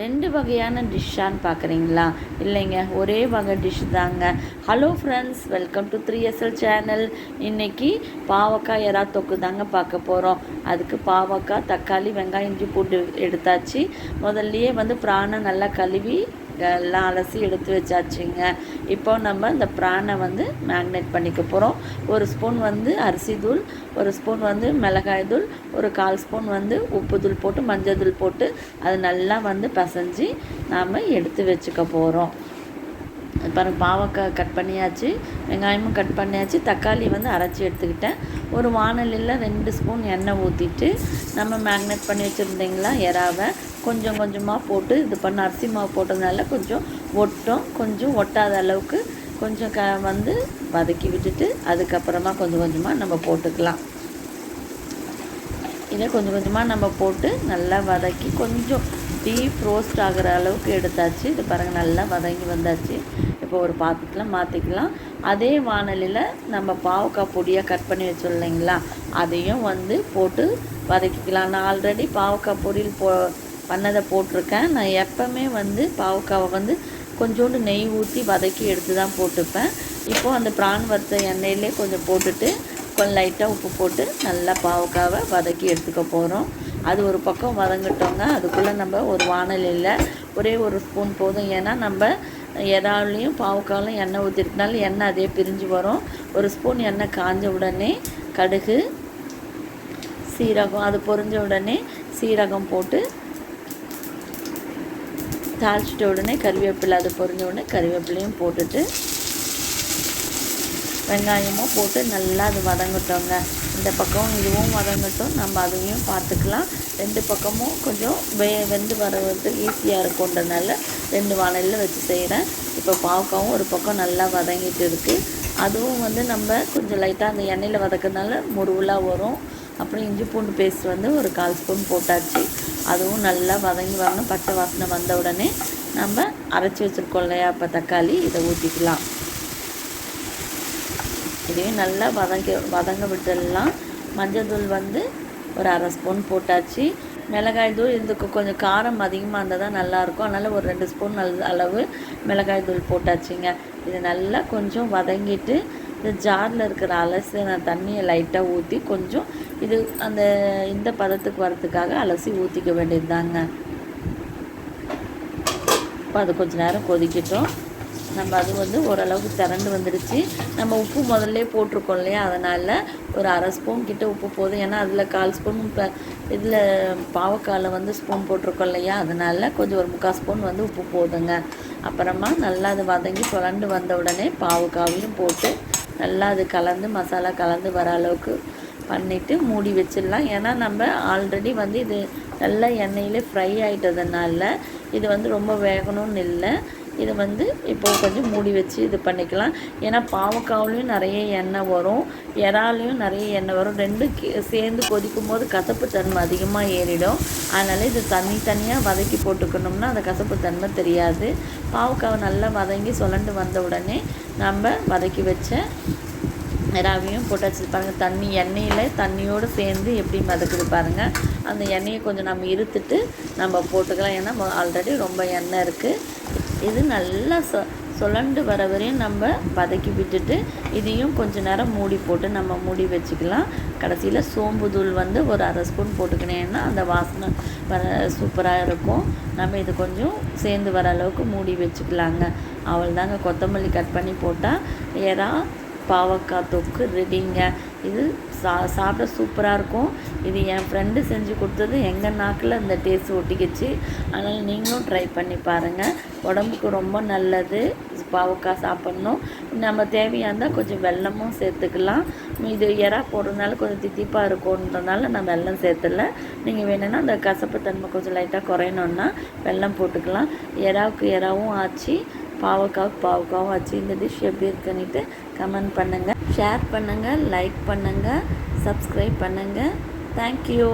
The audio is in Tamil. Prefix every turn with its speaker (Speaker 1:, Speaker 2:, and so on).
Speaker 1: ரெண்டு வகையான டிஷ்ஷான்னு பார்க்குறீங்களா? இல்லைங்க ஒரே வகை டிஷ் தாங்க. Hello friends welcome to three S L channel இன்றைக்கி பாவக்காய் எறா தொக்கு தாங்க பார்க்க போகிறோம் அதுக்கு பாவக்காய் தக்காளி வெங்காயம் இஞ்சி பூண்டு எடுத்தாச்சு. முதல்லையே வந்து பிராணை நல்லா கழுவி எல்லாம் அலசி எடுத்து வச்சாச்சுங்க. இப்போ நம்ம இந்த பிரானை வந்து மேக்னேட் பண்ணிக்க போகிறோம் ஒரு ஸ்பூன் வந்து அரிசி தூள் ஒரு ஸ்பூன் வந்து மிளகாய் தூள் ஒரு கால் ஸ்பூன் வந்து உப்பு தூள் போட்டு மஞ்சள் தூள் போட்டு அது நல்லா வந்து பசைஞ்சு நாம் எடுத்து வச்சுக்க போகிறோம் பாருங்க பாவக்காய் கட் பண்ணியாச்சு வெங்காயமும் கட் பண்ணியாச்சு தக்காளி வந்து அரைச்சி எடுத்துக்கிட்டேன். ஒரு வானலியில் ரெண்டு ஸ்பூன் எண்ணெய் ஊற்றிட்டு நம்ம மேக்னேட் பண்ணி வச்சுருந்தீங்களா எறாவை கொஞ்சம் கொஞ்சமாக போட்டு இது பண்ண அரிசி மாவு போட்டதுனால கொஞ்சம் ஒட்டும் கொஞ்சம் ஒட்டாத அளவுக்கு கொஞ்சம் க வந்து வதக்கி விட்டுட்டு அதுக்கப்புறமா கொஞ்சம் கொஞ்சமாக நம்ம போட்டுக்கலாம். இதை கொஞ்சம் கொஞ்சமாக நம்ம போட்டு நல்லா வதக்கி கொஞ்சம் டீப் ரோஸ்ட் ஆகிற அளவுக்கு எடுத்தாச்சு. இது பாருங்கள் நல்லா வதங்கி வந்தாச்சு. இப்போ ஒரு பாத்திரத்தில் மாற்றிக்கலாம் அதே வானலியில் நம்ம பாவக்காய் பொடியாக கட் பண்ணி வச்சுருந்தீங்களா அதையும் வந்து போட்டு வதக்கிக்கலாம். நான் ஆல்ரெடி பாவக்காய் பொடியில் போ பண்ணதை போட்டிருக்கேன். நான் எப்போவுமே வந்து பாவக்காவை வந்து கொஞ்சோண்டு நெய் ஊற்றி வதக்கி எடுத்து தான் போட்டுப்பேன். இப்போது அந்த பிரான் வறுத்த எண்ணெயிலே கொஞ்சம் போட்டுட்டு கொஞ்சம் லைட்டாக உப்பு போட்டு நல்லா பாவக்காவை வதக்கி எடுத்துக்க போகிறோம் அது ஒரு பக்கம் வதங்கிட்டோங்க அதுக்குள்ளே நம்ம ஒரு வானலியில் ஒரே ஒரு ஸ்பூன் போதும். ஏன்னா நம்ம எறாலையும் பாவுக்காலும் எண்ணெய் ஊற்றிருக்கனாலும் எண்ணெய் அதே பிரிஞ்சு வரும். ஒரு ஸ்பூன் எண்ணெய் காஞ்ச உடனே கடுகு சீரகம் அது பொரிஞ்ச உடனே சீரகம் போட்டு தாளிச்சிட்ட உடனே கறிவேப்பிலை அது பொரிஞ்ச உடனே கறிவேப்பிலையும் போட்டுட்டு வெங்காயமும் போட்டு நல்லா அது வதங்கட்டோங்க. இந்த பக்கம் இதுவும் வதங்கட்டும். நம்ம அதையும் பார்த்துக்கலாம். ரெண்டு பக்கமும் கொஞ்சம் வெ வெந்து வரது ஈஸியாக இருக்குன்றனால ரெண்டு வானலில் வச்சு செய்கிறேன் இப்போ பாவக்காவும் ஒரு பக்கம் நல்லா வதங்கிட்டு இருக்குது அதுவும் வந்து நம்ம கொஞ்சம் லைட்டாக அந்த எண்ணெயில் வதக்கிறதுனால முருவலாக வரும். அப்புறம் இஞ்சி பூண்டு பேஸ்ட் வந்து ஒரு கால் ஸ்பூன் போட்டாச்சு. அதுவும் நல்லா வதங்கி வரணும். பச்சை வாசனை வந்த உடனே நம்ம அரைச்சி வச்சுருக்கோம் இல்லையா? இப்போ தக்காளி இதை ஊற்றிக்கலாம் இதையும் நல்லா வதங்க வதங்க விட்டுடலாம் மஞ்சள் தூள் வந்து ஒரு அரை ஸ்பூன் போட்டாச்சு. மிளகாய் தூள் இதுக்கு கொஞ்சம் காரம் அதிகமாக இருந்தால் தான் நல்லாயிருக்கும். அதனால் ஒரு ரெண்டு ஸ்பூன் நல் அளவு மிளகாய் தூள் போட்டாச்சுங்க. இது நல்லா கொஞ்சம் வதங்கிட்டு இந்த ஜாரில் இருக்கிற அலசி நான் தண்ணியை லைட்டாக ஊற்றி கொஞ்சம் இது அந்த இந்த பதத்துக்கு வரத்துக்காக அலசி ஊற்றிக்க வேண்டியது தாங்க இப்போ அது கொஞ்சம் நேரம் கொதிக்கட்டும். நம்ம அது வந்து ஓரளவுக்கு திரண்டு வந்துடுச்சு. நம்ம உப்பு முதல்ல போட்டிருக்கோம் இல்லையா? அதனால் ஒரு அரை ஸ்பூன் கிட்ட உப்பு போதும். ஏன்னா அதில் கால் ஸ்பூன் இப்போ இதில் பாவக்காயில் வந்து ஸ்பூன் போட்டிருக்கோம் இல்லையா? அதனால் கொஞ்சம் ஒரு முக்கால் ஸ்பூன் வந்து உப்பு போதுங்க. அப்புறமா நல்லா அது வதங்கி சுழண்டு வந்த உடனே பாவக்காவையும் போட்டு நல்லா அது கலந்து மசாலா கலந்து வர அளவுக்கு பண்ணிவிட்டு மூடி வச்சிடலாம். ஏன்னா நம்ம ஆல்ரெடி வந்து இது நல்லா எண்ணெயிலே ஃப்ரை ஆகிட்டதுனால இது வந்து ரொம்ப வேகணும்னு இல்லை. இது வந்து இப்போது கொஞ்சம் மூடி வச்சு இது பண்ணிக்கலாம். ஏன்னா பாவக்காவிலையும் நிறைய எண்ணெய் வரும். இறாலையும் நிறைய எண்ணெய் வரும். ரெண்டும் சேர்ந்து கொதிக்கும் போது கசப்பு தன்மை அதிகமாக ஏறிடும். அதனால் இது தனி தனியாக வதக்கி போட்டுக்கணும்னா அந்த கசப்பு தன்மை தெரியாது. பாவக்காவை நல்லா வதங்கி சுழண்டு வந்த உடனே நம்ம வதக்கி வச்ச இறாவையும் போட்டாச்சு பாருங்கள் தண்ணி எண்ணெயில் தண்ணியோடு சேர்ந்து எப்படி மதக்குது பாருங்கள் அந்த எண்ணெயை கொஞ்சம் நம்ம இருத்துட்டு நம்ம போட்டுக்கலாம். ஏன்னா ஆல்ரெடி ரொம்ப எண்ணெய் இருக்குது இது நல்லா சொ சுழண்டு வர வரையும் நம்ம வதக்கி விட்டுட்டு இதையும் கொஞ்ச நேரம் மூடி போட்டு நம்ம மூடி வச்சுக்கலாம். கடைசியில் சோம்பு தூள் வந்து ஒரு அரை ஸ்பூன் போட்டுக்கினேன்னா அந்த வாசனை வர சூப்பராக இருக்கும். நம்ம இது கொஞ்சம் சேர்ந்து வர அளவுக்கு மூடி வச்சுக்கலாங்க. அவள் தாங்க கொத்தமல்லி கட் பண்ணி போட்டால் ஏறா பாவக்காய் தொக்கு ரெடிங்க இது சா சாப்பிட சூப்பராக இருக்கும். இது என் ஃப்ரெண்டு செஞ்சு கொடுத்தது எங்கள் நாக்கில் இந்த டேஸ்ட் ஒட்டிக்கிச்சு. அதனால் நீங்களும் ட்ரை பண்ணி பாருங்கள் உடம்புக்கு ரொம்ப நல்லது. பாவக்காய் சாப்பிட்ணும். நம்ம தேவையாக இருந்தால் கொஞ்சம் வெல்லமும் சேர்த்துக்கலாம். இது இறா போடுறதுனால கொஞ்சம் தித்திப்பாக இருக்கும்ன்றதுனால நான் வெல்லம் சேர்த்துல நீங்கள் வேணும்னா அந்த கசப்பு தன்மை கொஞ்சம் லைட்டாக குறையணுன்னா வெல்லம் போட்டுக்கலாம். இறாவுக்கு இறாவும் ஆச்சு. பாவக்காவுக்கு பாவக்காவும் ஆச்சு இந்த டிஷ் எப்படி இருக்குன்னுட்டு கமெண்ட் பண்ணுங்கள் ஷேர் பண்ணுங்கள் லைக் பண்ணுங்கள் சப்ஸ்கிரைப் பண்ணுங்கள் தேங்க்யூ